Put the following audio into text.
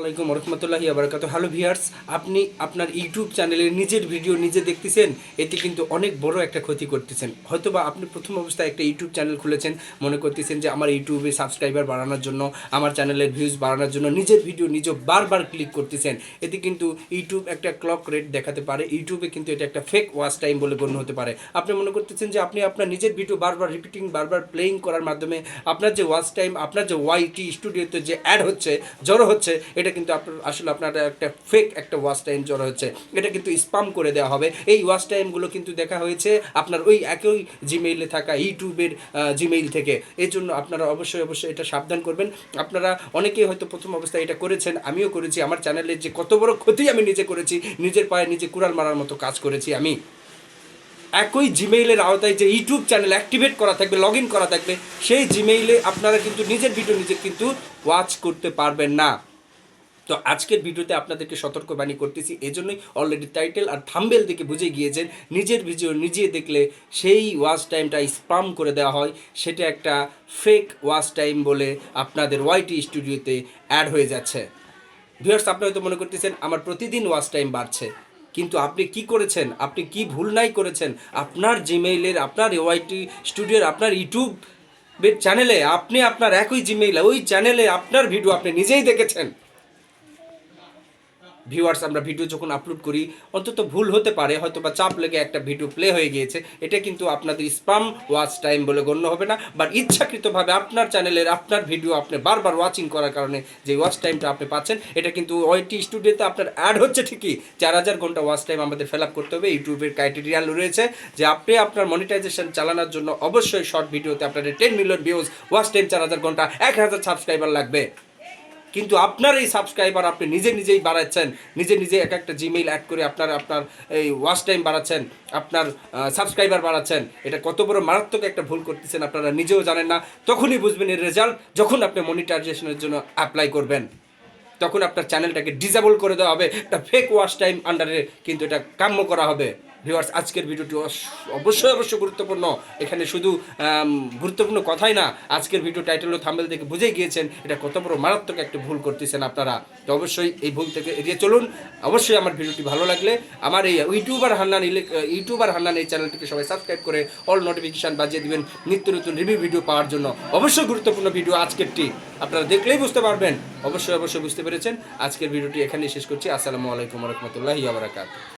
আলাইকুম রহমতুল্লাহি আবরকাত hello viewers আপনি আপনার ইউটিউব চ্যানেলে নিজের ভিডিও নিজে দেখতেছেন, এতে কিন্তু অনেক বড় একটা ক্ষতি করতেছেন। হয়তোবা আপনি প্রথম অবস্থায় একটা ইউটিউব চ্যানেল খুলেছেন, মনে করতেছেন যে আমার ইউটিউবে সাবস্ক্রাইবার বাড়ানোর জন্য, আমার চ্যানেলের ভিউজ বাড়ানোর জন্য নিজের ভিডিও নিজ বারবার ক্লিক করতেছেন। এতে কিন্তু ইউটিউব একটা ক্লক রেট দেখাতে পারে, ইউটিউবে কিন্তু এটা একটা ফেক ওয়াচ টাইম বলে গণ্য হতে পারে। আপনি মনে করতেছেন যে আপনি আপনার নিজের ভিডিও বারবার রিপিটিং বারবার প্লেইং করার মাধ্যমে আপনার যে ওয়াচ টাইম আপনার যে ওয়াইটি স্টুডিওতে যে অ্যাড হচ্ছে, জড়ো হচ্ছে, এটা কিন্তু আপনার, আসলে আপনার একটা ফেক একটা ওয়াচ টাইম জড়ো হচ্ছে। এটা কিন্তু স্পাম করে দেওয়া হবে। এই ওয়াচ টাইমগুলো কিন্তু দেখা হয়েছে আপনার ওই একই জিমেইলে থাকা ইউটিউবের জিমেইল থেকে। এই জন্য আপনারা অবশ্যই অবশ্যই এটা সাবধান করবেন। আপনারা অনেকেই হয়তো প্রথম অবস্থায় এটা করেছেন, আমিও করেছি। আমার চ্যানেলের যে কত বড় ক্ষতি আমি নিজে করেছি, নিজের পায়ে নিজে কুড়াল মারার মতো কাজ করেছি আমি। একই জিমেইলের আওতায় যে ইউটিউব চ্যানেল অ্যাক্টিভেট করা থাকবে লগ ইন করা থাকবে, সেই জিমেইলে আপনারা কিন্তু নিজের ভিডিও নিজে কিন্তু ওয়াচ করতে পারবেন না। তো আজকের ভিডিওতে আপনাদেরকে সতর্কবাণী করতেছি, এজন্যই অলরেডি টাইটেল আর থাম্বেল দেখে বুঝে গিয়েছেন, নিজের ভিডিও নিজে দেখলে সেই ওয়াচ টাইমটা স্পাম করে দেওয়া হয়, সেটা একটা ফেক ওয়াচ টাইম বলে আপনাদের ওয়াইটি স্টুডিওতে অ্যাড হয়ে যাচ্ছে। ভিউয়ার্স আপনি হয়তো মনে করতেছেন, আমার প্রতিদিন ওয়াচ টাইম বাড়ছে, কিন্তু আপনি কি করেছেন? আপনি কি ভুল নাই করেছেন? আপনার জিমেইলের আপনার ওয়াইটি স্টুডিওর আপনার ইউটিউব চ্যানেলে আপনি আপনার একই জিমেইলে ওই চ্যানেলে আপনার ভিডিও আপনি নিজেই দেখেছেন। ভিউয়ার্স আমরা ভিডিও যখন আপলোড করি, অন্তত ভুল হতে পারে হয়তো বা চাপ লেগে একটা ভিডিও প্লে হয়ে গিয়েছে, এটা কিন্তু আপনাদের স্পাম ওয়াচ টাইম বলে গণ্য হবে না বাট ইচ্ছাকৃতভাবে আপনার চ্যানেলের আপনার ভিডিও আপনি বারবার ওয়াচিং করার কারণে যে ওয়াচ টাইমটা আপনি পাচ্ছেন, এটা কিন্তু ওইটি স্টুডিওতে আপনার অ্যাড হচ্ছে ঠিকই। চার হাজার ঘণ্টা ওয়াচ টাইম আমাদের ফিল আপ করতে হবে ইউটিউবের ক্রাইটেরিয়া রয়েছে যে আপনি আপনার মনিটাইজেশন চালানোর জন্য অবশ্যই শর্ট ভিডিওতে আপনাদের ten million views watch time চার হাজার ঘণ্টা, এক হাজার সাবস্ক্রাইবার লাগবে। কিন্তু আপনার এই সাবস্ক্রাইবার আপনি নিজে নিজেই বাড়াচ্ছেন, নিজে নিজে এক একটা জিমেইল অ্যাড করে আপনার আপনার এই ওয়াচ টাইম বাড়াচ্ছেন, আপনার সাবস্ক্রাইবার বাড়াচ্ছেন। এটা কত বড় মারাত্মক একটা ভুল করতেছেন আপনারা নিজেও জানেন না। তখনই বুঝবেন এর রেজাল্ট যখন আপনি মনিটাইজেশনের জন্য অ্যাপ্লাই করবেন। তখন আপনার চ্যানেলটাকে ডিজেবল করে দেওয়া হবে। একটা ফেক ওয়াচ টাইম আন্ডারে কিন্তু এটা কাম্য করা হবে। ভিউয়ার্স আজকের ভিডিওটি অবশ্যই অবশ্যই গুরুত্বপূর্ণ। এখানে শুধু গুরুত্বপূর্ণ কথাই না, আজকের ভিডিও টাইটেল ও থাম্বেল থেকে বুঝেই গিয়েছেন এটা কত বড় মারাত্মক একটা ভুল করতেছেন আপনারা। তো অবশ্যই এই ভুল থেকে এড়িয়ে চলুন। অবশ্যই আমার ভিডিওটি ভালো লাগলে আমার এই ইউটিউবার হান্নান ইউটিউবার হান্নান এই চ্যানেলটিকে সবাই সাবস্ক্রাইব করে অল নোটিফিকেশান বাজিয়ে দিবেন নিত্য নতুন রিভিউ ভিডিও পাওয়ার জন্য। অবশ্যই গুরুত্বপূর্ণ ভিডিও আজকেরটি। আপনারা দেখলেই বুঝতে পারবেন। অবশ্যই অবশ্যই বুঝতে পেরেছেন। আজকের ভিডিওটি এখানেই শেষ করছি। আসসালামু আলাইকুম রহমতুল্লাহি আবরাকাত